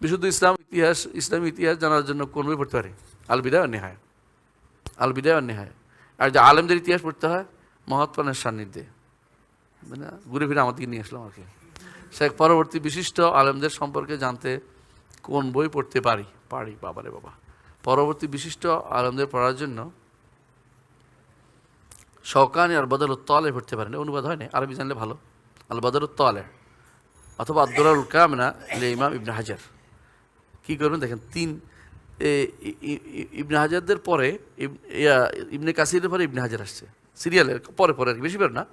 বিশুদ্ধ ইসলাম ইতিহাস, ইসলামী ইতিহাস জানার জন্য কোন বই পড়তে পারে? আল বিদায় নেহায়। আল বিদায় আর নেহায়। আর যে আলেমদের ইতিহাস পড়তে হয় মহাত্মানের সান্নিধ্যে। মানে ঘুরে ফিরে আমাদেরকে নিয়ে আসলাম আর কি। শেখ, পরবর্তী বিশিষ্ট আলেমদের সম্পর্কে জানতে কোন বই পড়তে পারি? পারি বাবারে বাবা। পরবর্তী বিশিষ্ট আলেমদের পড়ার জন্য শওকানি আর বদল তলে পড়তে পারেন। অনুবাদ হয় না আরবি জানলে ভালো। আল বদল তলে অথবা আব্দুল কামনা ইমাম ইবনে হাজার। কী করবেন? দেখেন তিন ইবনে হাজারদের পরে ইব- ইবনে কাসিরের পরে ইবনে হাজার আসছে। সিরিয়ালের পরে পরে আর কি, বেশি না।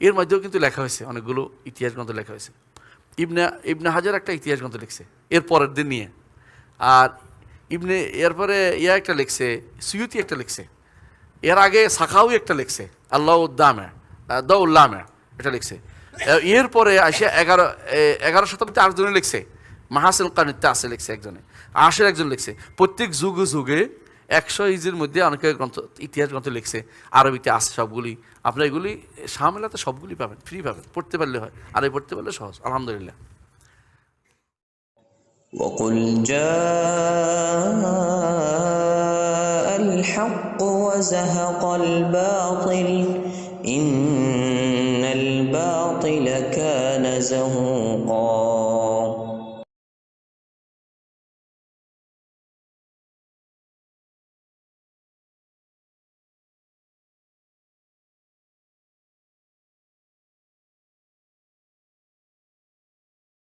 এর মধ্যেও কিন্তু লেখা হয়েছে অনেকগুলো ইতিহাস গ্রন্থ লেখা হয়েছে। ইবনে ইবনে হাজার একটা ইতিহাস গ্রন্থ লিখছে এর পরের দিন নিয়ে। আর ইবনে এরপরে ইয়া একটা লিখছে সুয়ুতি একটা লিখছে। এর আগে সাখাউই একটা লিখছে আল্লাহ উদ্দামে দৌল্লামে এটা লিখছে। এরপরে আসিয়া এগারো এগারো শতাব্দীতে আরেকজনে লিখছে মাহাসেল কানিতে আসে লিখছে একজনে আশের একজন লিখছে প্রত্যেক যুগে যুগে একশো ইজির মধ্যে অনেকে গ্রন্থ ইতিহাস গ্রন্থ লিখছে আরবিতে আছে সবগুলি আপনার এগুলি সামেলাতে সবগুলি পাবেন ফ্রি পাবেন পড়তে পারলে হয় আর এই পড়তে পারলে সহজ আলহামদুলিল্লাহ وقل جاء الحق وزهق الباطل إن الباطل كان زهوقا